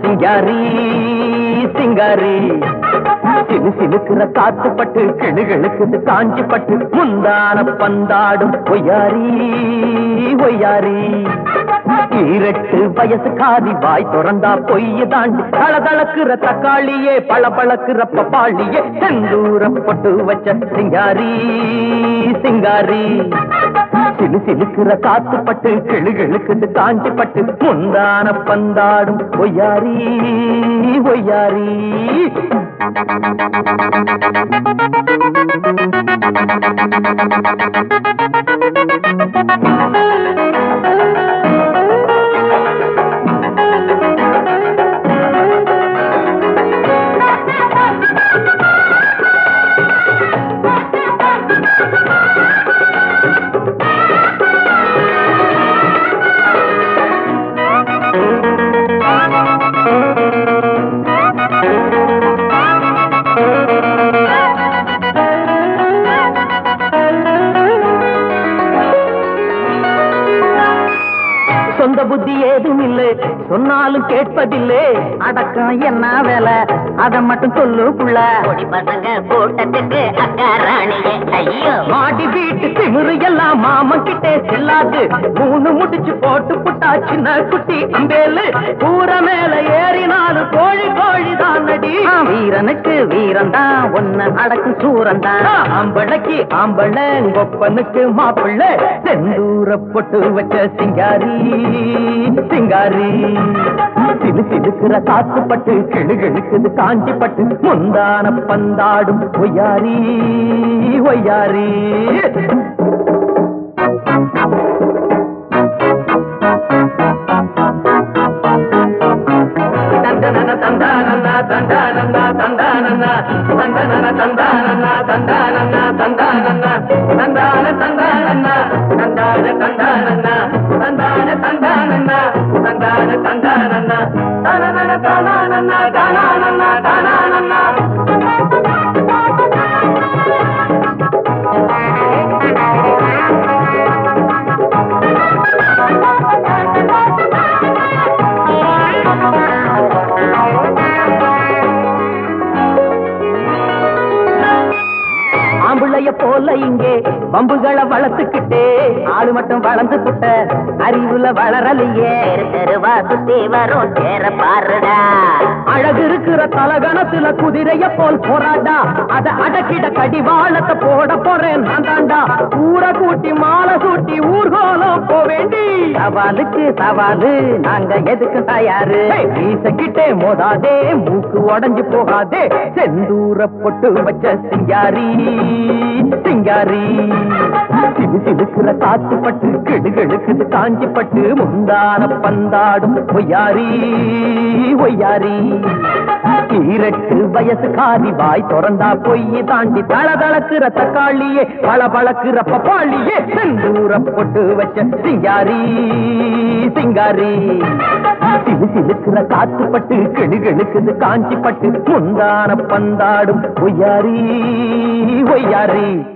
சிங்காரி சிங்காரி. சிலு சிலுக்குற காத்து பட்டு கிளுகளுக்கு காஞ்சி பட்டு முந்தான பந்தாடும் ஒய்யாரி ஒய்யாரி. ஈரட்டு வயசு காதி வாய் திறந்தா பொய்ய தாண்டி தளதளக்குற தக்காளியே பளபளக்குற பப்பாளியே செந்தூர பொட்டு வச்ச சிங்காரி சிங்காரி. சிலு சிலுக்குற காத்து பட்டு கிளுகளுக்கு காஞ்சி பட்டு முந்தான பந்தாடும் ஒய்யாரி ஒய்யாரி. Thank you. சொந்த புத்தி ஏதும் இல்லை சொன்னாலும் கேட்பதில்லை. அடக்கம் என்ன வேலை? அத மட்டும் சொல்லு புள்ள. பசங்க கூட்டத்துக்கு அக்கா ராணியே ஐயோ. மாடி வீட்டு திமிரு எல்லாம் மாமன் கிட்டே செல்லாது. மூணு முடிச்சு போட்டு புட்டா சின்ன குட்டி அம்பேலு. கூற மேல ஏறினாலும் கோழி கோழி தான் நடி வீரனுக்கு வீரன் தான் ஒன்னு அடக்கும் சூரன் தான் ஆம்பளைக்கு ஆம்பளை ஒப்பனுக்கு மாப்பிள்ளை. செந்தூர பொட்டு வச்ச சிங்காரி. சிங்காரி. சிலு சிலுக்குற சாத்துப்பட்டு பட்டு கிளுகிழுக்குது காஞ்சி முந்தான பந்தாடும் ஒய்யாரி ஒய்யாரி. தந்தனன தந்தானன்னா தந்தானன்னா தந்தான தந்தான தந்தான தந்தான தந்தானன்னா தனனன தானானன்னா தானானன்னா தானானன்னா ஆம்புளைய போல இங்கே. பம்புகளை வளர்த்துக்கிட்டே ஆளு மட்டும் வளர்ந்து புட்ட அறிவுல வளரலையே. தெரு தெருவா சுத்தி வரும் சேர பாருடா. அழகு இருக்கிற தலகணத்துல குதிரைய போல் போராடா. அத அடக்கிட கடிவாளத்தை போட போறேன் நான் தாண்டா. ஊரை கூட்டி மாலை சூட்டி ஊர்கோலம் போ வேண்டி சவாலுக்கு சவாலு நாங்க எதுக்கு தயாரு. வீசக்கிட்டே மோதாதே மூக்கு உடைஞ்சு போகாதே. செந்தூர பொட்டு வச்ச சிங்காரி. சிங்காரி. சிலு சிலுக்குற காத்து பட்டு கிடுகிடுக்குது காஞ்சி பட்டு முந்தான பந்தாடும் ஒய்யாரி ஒய்யாரி. ஈரட்டு வயசு காதி வாய் திறந்தா பொய்யை தாண்டி தள தளக்குற தக்காளியே பல பழக்குற பப்பாளியே செந்தூர பொட்டு வச்ச சிங்காரி சிங்காரி. சிலுக்குற காத்து பட்டு கிடுகிடுக்குது காஞ்சி பட்டு முந்தான பந்தாடும் ஒய்யாரி ஒய்யாரி.